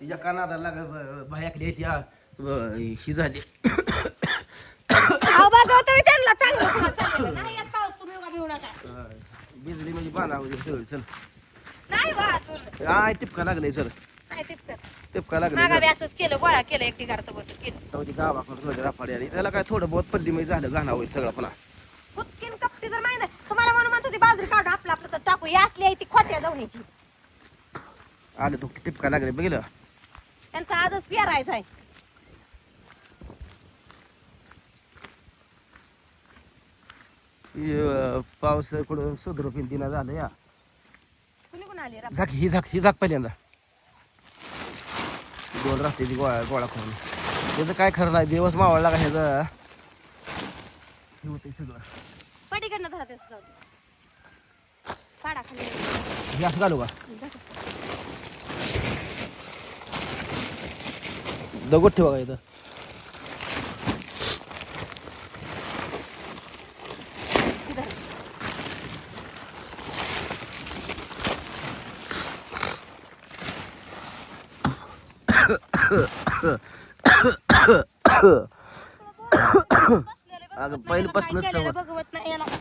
तिच्या कानात लाग बायाकली त्या ही झाली. अहो, बघवतोय त्यांना चांगलं पुढं चाललेलं. नाही येत पाऊस, तुम्ही उगा भिवू नका. बिजली म्हणजे बाणा चल. काय टिपका लागले सर. टिपका? मागं लागले बी असंच केलं गोळा केलं एकटी करता बरं केलं. तेव्हा ती गावाकडे थोडी राफाडी आली. त्याला काय थोडं बहुत पल्ली मध्ये झालं गाणं होईल सगळं कुचकीन कपटी जर माहिती आहे, तुम्हाला म्हणून म्हणत होती बाजरी काढू आपलं टाकू ही असली आहे ती खोट्या जाऊनची. आलं तो टिपका लागले बघितलं? त्यांचा आजच पेरायचा आहे. अं, पाऊस कुठं सुधरू पिंतीना झालं या कुणी कोण आली रा झाक ही झाक ही झाक पहिल्यांदा. दोन रात्रीची गोळा गोळा करून त्याचं काय खरं नाही दिवस मावळला का ह्याचं? हे होतंय सगळं. पटीकडनं धरा त्याचं जाऊ दे. काढा खाली हे असं घालू का दगड ठेवा का इथं हे. अगं, सवय. बघवत नाही याला हा?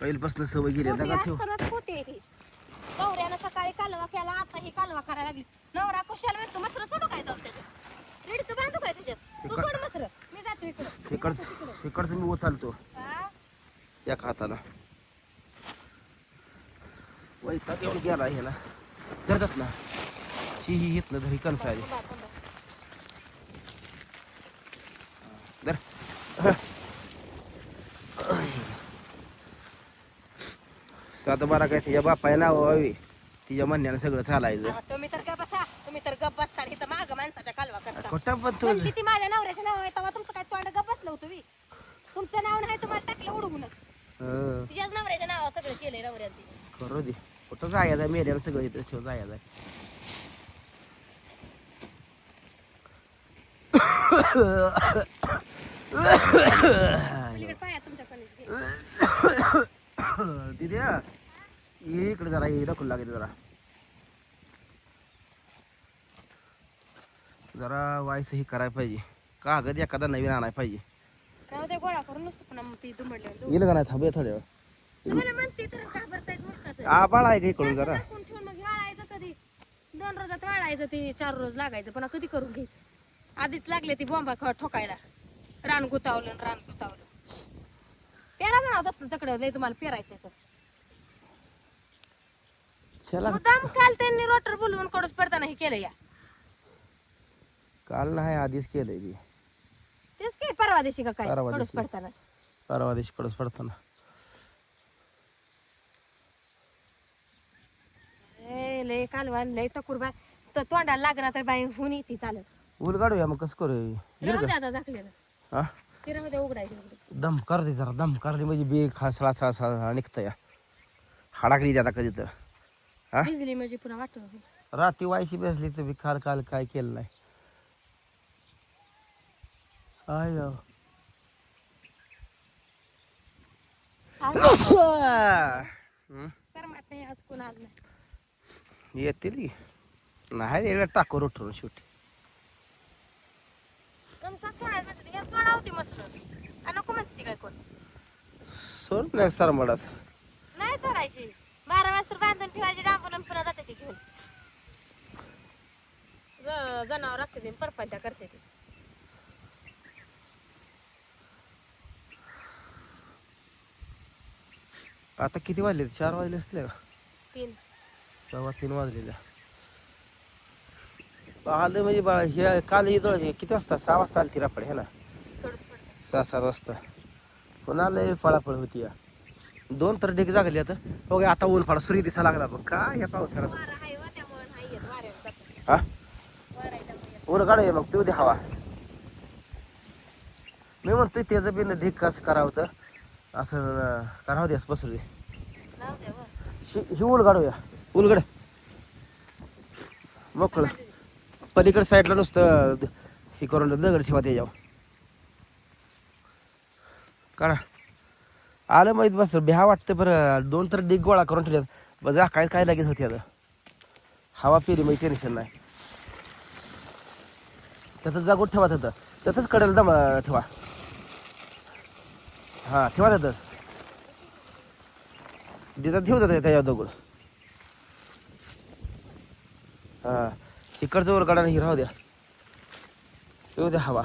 पहिल्यापासून सवय गेली. खोटी दगड ठेव? असतानाच खोटी आहे. ती. नवऱ्यानं सकाळी कालवा केला आता ही कालवा करायला लागली. नवरा कुशाल वेळ तू मसर सोडू काय जाऊन त्याच्यात? रेडकं बांधू काय त्याच्यात? तू सोड मसर. मी जातो इकडं. इकडचं इकडचं मी उचलतो? या गेला ह्याला. धरतात ना. ही ही घेतलं धरी कणसाली थांबा, थांबा. धर. सात बारा काय तिच्या बापाय नाव हवी तिच्या म्हणण्यानं सगळं चालायचं हा, तुम्ही तर गप बसा तुम्ही तर गप बसता इथं माग माणसाच्या कालवा करता खोटा पण तू म्हणली ती माझ्या नवऱ्याच्या नाव आहे तेव्हा तुमचं काय तोंड गप बसलं होतं तुमचं नाव नाही तुम्हाला टाकलं उडवूनच हं, तिच्याच नवऱ्याच्या नाव सगळं केलंय करू दे कुठं जायचं सगळं इथं ठेव जायचं आहे पलीकडे पाया तुमच्या कणीस घे. ये इकडे जरा ये नको लागेल जरा. जरा वायस ही करायला पाहिजे. कागद एखादा नवीन आणायला पाहिजे. राहू दे गोळा करून नसतो पुन्हा मग ती दुमडल्यावर येईल का नाही? थांबूया थोड्या वेळ. तुम्हाला म्हणते तर घाबरतायच आबाळ आहे का इकडून जरा? ठेवून मग वाळायचं कधी? दोन रोजात वाळायचं ते चार रोज लागायचं. पण कधी करून घ्यायचं? आधीच लागले ती बॉम्बा ख- ठोकायला. रान गुतावलं आणि रान गुतावलं. पेरा म्हणा तिकडे नाही तुम्हाला पेरायचं तर. चला. मुद्दाम काल त्यांनी रोटर बोलवून कडूच पडताना हे केलं या. काल नाही आधीच केलंय ती तेच काय परवा दिवशी का काय? परवा दिवशी. पडताना. परवा दिवशी कडूच पडताना. ए, लय कालवा लय टकूर बाय तर तोंडाला लागणार तर बाई हुन येते चालत. उल काढूया मग कसं करू येईल राहू का? दे आता झाकलेलं. हा? ते राहू दे उघडायचं उघडायचं. दम कर दे जरा दम करली म्हणजे बी खासळा सळा निघतं या हाडाकली आता कधी तर. हा? भिजली म्हणजे पुन्हा वाटून रात्री वायशी बसली तर बी काल काय केलं नाही. आय अहो. हं? सर नाही आज कोण आलं नाही. येतील की? नाही एकदा टाकू रोटून शेवटी. सोडायला सोडा होती मस्त. आ, नको म्हणते ती काय कोण. सोड नाही सरमडाच नाही सोडायची बारा वाजता बांधून ठेवायची डांबून पुन्हा जाते ती घेऊन. ज- जनावर राखते ती परपंचा करते ती. आता किती वाजले? चार वाजले असले का? तीन. सव्वा तीन वाजलेल्या आलं म्हणजे बा हे काल हे किती वाजता? सहा वाजता आली ती रापड हे ना? सहा सात वाजता. पुन्हा लय फळाफळ होती या. दोन तर ढेक जागली आता. बघा आता ऊन फाडा सूर्य दिसा लागला बघ. काय या पावसाळ्यात? हा येत. ऊन काढूया मग पिऊ दे हवा. मी म्हणतोय त्याचं बिन ढीक कसं करावं तर असं करावं दे बसू दे. ही उल काढूया. उलगड मोकळं. पलीकडे साईडला नुसतं हे करून दगड ठेवा त्याच्यावर. काढा. आलं माहीत बस भ्या वाटतं बरं. दोन तर डिग गोळा करून ठेवल्यात. बघा काय काय लगेच होती आता. हवा पेरी मग टेन्शन नाही. त्यातच जागोत ठेवा तिथं त्यातच कडेल दम ठेवा. हां ठेवा त्यातच देतात ठेवू देतात त्याच्या दगड. हां इकडचं वर काढा नाही राहू द्या. येऊ द्या हवा.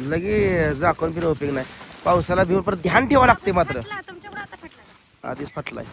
लगे झाकून फिरव उपयोग नाही. पावसाला भिवून परत ध्यान ठेवावं लागते मात्र. आधीच फटलाय.